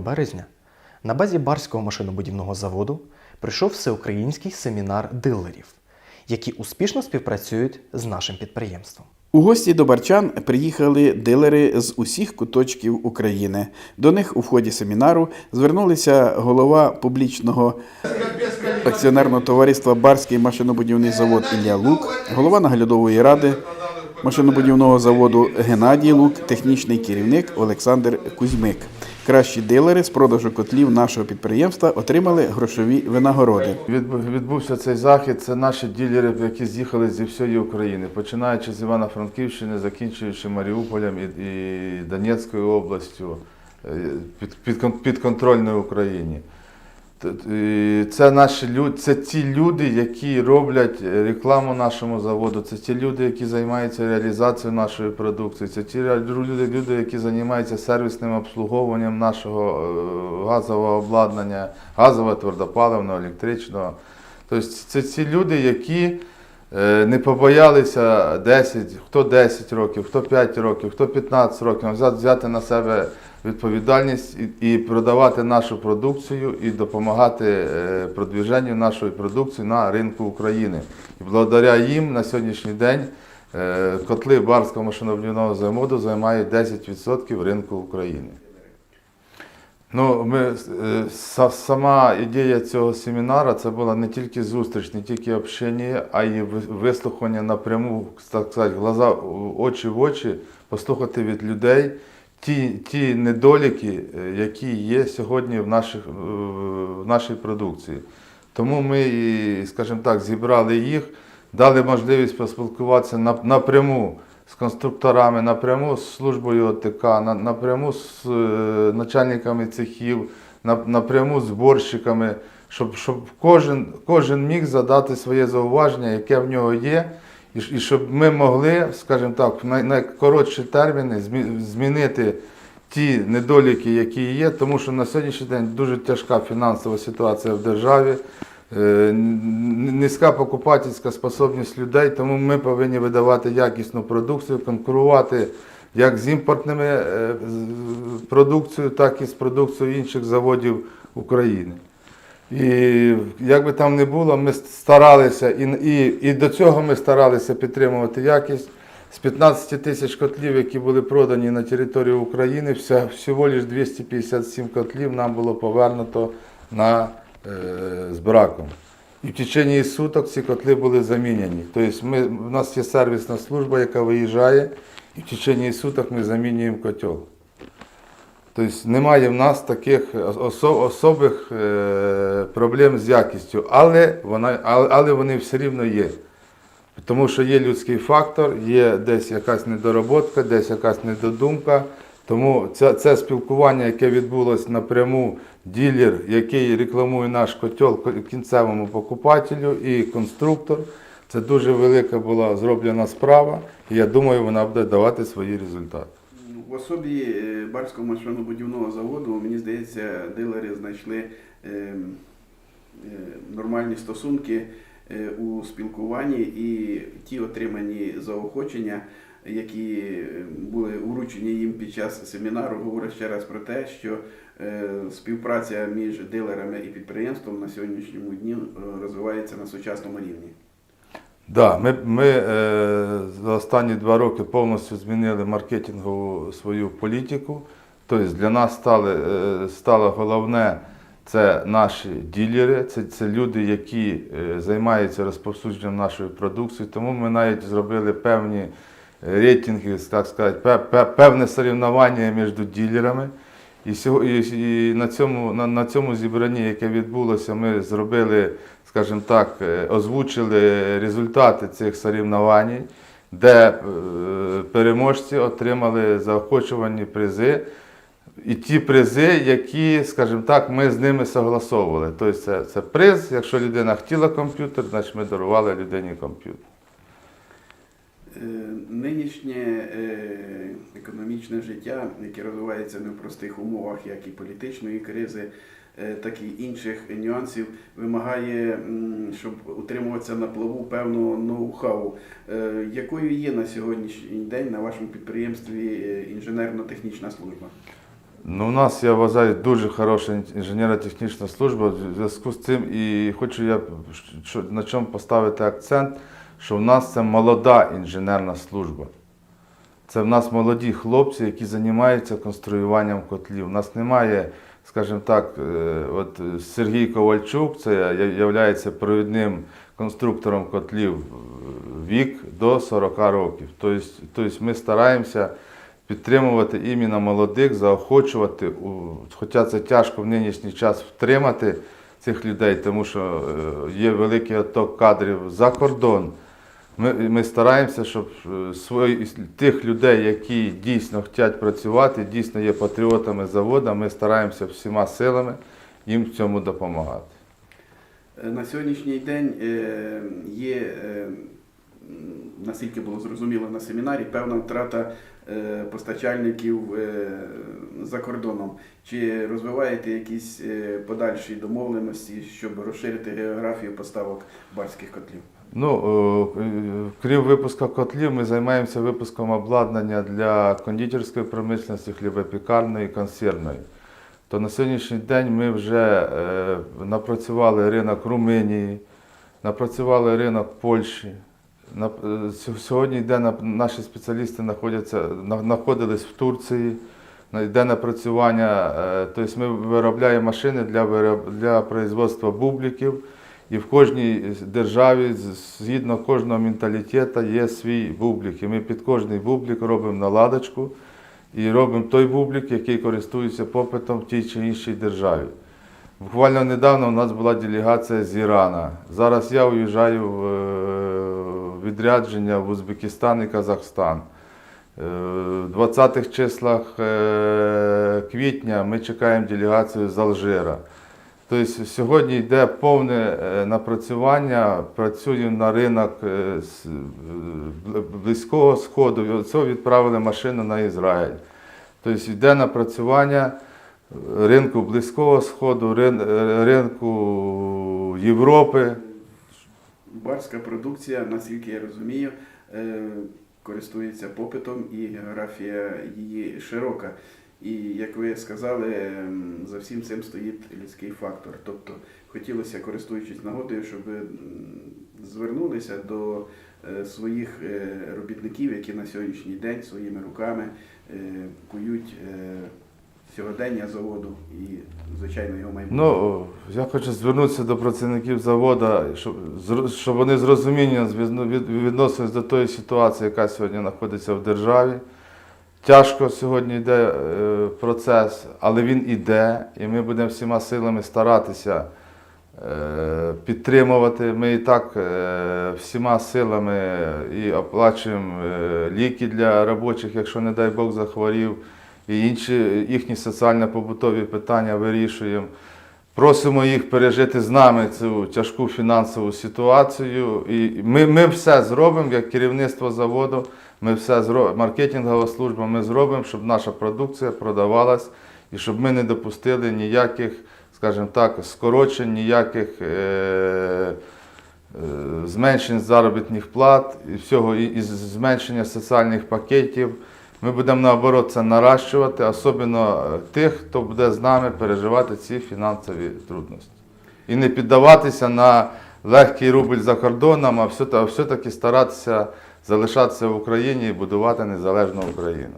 березня на базі Барського машинобудівного заводу прийшов всеукраїнський семінар дилерів, які успішно співпрацюють з нашим підприємством. У гості до барчан приїхали дилери з усіх куточків України. До них у вході семінару звернулися голова публічного акціонерного товариства Барський машинобудівний завод Ілля Лук, голова наглядової ради машинобудівного заводу Геннадій Лук, технічний керівник Олександр Кузьмик. Кращі дилери з продажу котлів нашого підприємства отримали грошові винагороди. Відбу- Відбувся цей захід. Це наші ділери, які з'їхали зі всієї України, починаючи з Івано-Франківщини, закінчуючи Маріуполем і, Донецькою областю, під, під, під, контрольною Україні. Це наші люди, це ті люди, які роблять рекламу нашому заводу, це ті люди, які займаються реалізацією нашої продукції, це ті люди, люди які займаються сервісним обслуговуванням нашого е, газового обладнання, газового, твердопаливного, електричного. Тобто це ці люди, які не побоялися 10, хто 10 років, хто 5 років, хто 15 років, взяти, на себе відповідальність і, і продавати нашу продукцію і допомагати е, продвіженню нашої продукції на ринку України. І благодаря їм на сьогоднішній день е, котли Барського машинобудівного заводу займають 10% ринку України. Ну, ми, е, са- сама ідея цього семінару це була не тільки зустріч, не тільки общення, а й вислухання напряму, так сказати, глаза, очі в очі, послухати від людей ті, ті недоліки, е, які є сьогодні в, наших, в нашій продукції. Тому ми, скажімо так, зібрали їх, дали можливість поспілкуватися нап- напряму з конструкторами, напряму з службою ОТК, напряму з е, начальниками цехів, напряму з зборщиками, щоб, щоб кожен, кожен міг задати своє зауваження, яке в нього є, і, і щоб ми могли, скажімо так, в най- найкоротші терміни змінити ті недоліки, які є, тому що на сьогоднішній день дуже тяжка фінансова ситуація в державі. Е, Низька покупательська способність людей, тому ми повинні видавати якісну продукцію, конкурувати як з імпортними е, продукцією, так і з продукцією інших заводів України. І як би там не було, ми старалися, і, і, і до цього ми старалися підтримувати якість. З 15 тисяч котлів, які були продані на території України, вся, всього лише 257 котлів нам було повернуто на, з браком. І в течение суток ці котли були замінені. Тобто ми, у нас є сервісна служба, яка виїжджає, і в течение суток ми замінюємо котел. Тобто немає в нас таких осо- особих е, проблем з якістю, але, вона, але вони все рівно є. Тому що є людський фактор, є десь якась недороботка, десь якась недодумка. Тому це, це спілкування, яке відбулося напряму, ділер, який рекламує наш котел кінцевому покупателю і конструктор. Це дуже велика була зроблена справа, і я думаю, вона буде давати свої результати. В особі е, Барського машинобудівного заводу, мені здається, дилери знайшли е, е, нормальні стосунки у спілкуванні і ті отримані заохочення, які е, були вручені їм під час семінару, говорять ще раз про те, що е, співпраця між дилерами і підприємством на сьогоднішньому дні е, розвивається на сучасному рівні. Да, ми, ми е, за останні два роки повністю змінили маркетингову свою політику. Тобто для нас стали, е, стало головне це наші ділери, це, це люди, які е, займаються розповсюдженням нашої продукції. Тому ми навіть зробили певні рейтинги, так сказати, пе- пе- певне соревнування між ділерами. І, і, на, цьому, на, на цьому зібранні, яке відбулося, ми зробили, скажімо так, е, озвучили результати цих соревнувань, де е, переможці отримали заохочувані призи. І ті призи, які, скажімо так, ми з ними согласовували. Тобто це, це приз, якщо людина хотіла комп'ютер, значить ми дарували людині комп'ютер. Е, Нинішнє е, економічне життя, яке розвивається не в непростих умовах, як і політичної кризи, е, так і інших нюансів, вимагає, щоб утримуватися на плаву певного ноу-хау. Якою є на сьогоднішній день на вашому підприємстві інженерно-технічна служба? Ну, у нас, я вважаю, дуже хороша інженерно-технічна служба. В зв'язку з цим і хочу я на чому поставити акцент, що в нас це молода інженерна служба. Це в нас молоді хлопці, які займаються конструюванням котлів. У нас немає, скажімо так, е, от Сергій Ковальчук, це є провідним конструктором котлів вік до 40 років. Тобто, тобто ми стараємося підтримувати іменно молодих, заохочувати, хоча це тяжко в нинішній час втримати цих людей, тому що е, є великий отток кадрів за кордон. Ми, ми стараємося, щоб е, свої, тих людей, які дійсно хочуть працювати, дійсно є патріотами заводу, ми стараємося всіма силами їм в цьому допомагати. Е, На сьогоднішній день є, наскільки було зрозуміло на семінарі, певна втрата е, постачальників е, за кордоном. Чи розвиваєте якісь е, подальші домовленості, щоб розширити географію поставок барських котлів? Ну, крім випуску котлів, ми займаємося випуском обладнання для кондитерської промисловості, хлібопікарної, консервної. То на сьогоднішній день ми вже напрацювали ринок Румунії, напрацювали ринок Польщі. На, е, сьогодні йде на, наші спеціалісти знаходяться, на- знаходились в Турції, йде напрацювання, е, тобто ми виробляємо машини для, для производства бубликів. І в кожній державі, згідно кожного менталітету, є свій бублик. І ми під кожний бублик робимо наладочку і робимо той бублик, який користується попитом в тій чи іншій державі. Буквально недавно у нас була делегація з Ірана. Зараз я уїжджаю в е, відрядження в Узбекистан і Казахстан. Е, В 20-х числах е, квітня ми чекаємо делегацію з Алжира. Тобто сьогодні йде повне е, напрацювання, працюємо на ринок е, е, Близького Сходу. І оце відправили машину на Ізраїль. Тобто йде напрацювання ринку Близького Сходу, е, ринку Європи. Барська продукція, наскільки я розумію, е, користується попитом і географія її широка. І як ви сказали, за всім цим стоїть людський фактор. Тобто хотілося, користуючись нагодою, щоб звернулися до е, своїх е, робітників, які на сьогоднішній день своїми руками кують сьогодення заводу і, звичайно, його майбутнє. Ну, я хочу звернутися до працівників заводу, щоб, щоб вони з розумінням відносились до тої ситуації, яка сьогодні знаходиться в державі. Тяжко сьогодні йде е, процес, але він іде, і ми будемо всіма силами старатися е, підтримувати. Ми і так е, всіма силами і оплачуємо ліки для робочих, якщо, не дай Бог, захворів, і інші їхні соціально-побутові питання вирішуємо. Просимо їх пережити з нами цю тяжку фінансову ситуацію. І ми, ми все зробимо, як керівництво заводу, ми все зробимо, маркетингова служба, ми зробимо, щоб наша продукція продавалась і щоб ми не допустили ніяких, скажімо так, скорочень, ніяких е, е, зменшень заробітних плат і всього, і, і зменшення соціальних пакетів. Ми будемо наоборот це наращувати, особливо е, тих, хто буде з нами переживати ці фінансові трудності. І не піддаватися на легкий рубль за кордоном, а все-таки старатися залишатися в Україні і будувати незалежну Україну.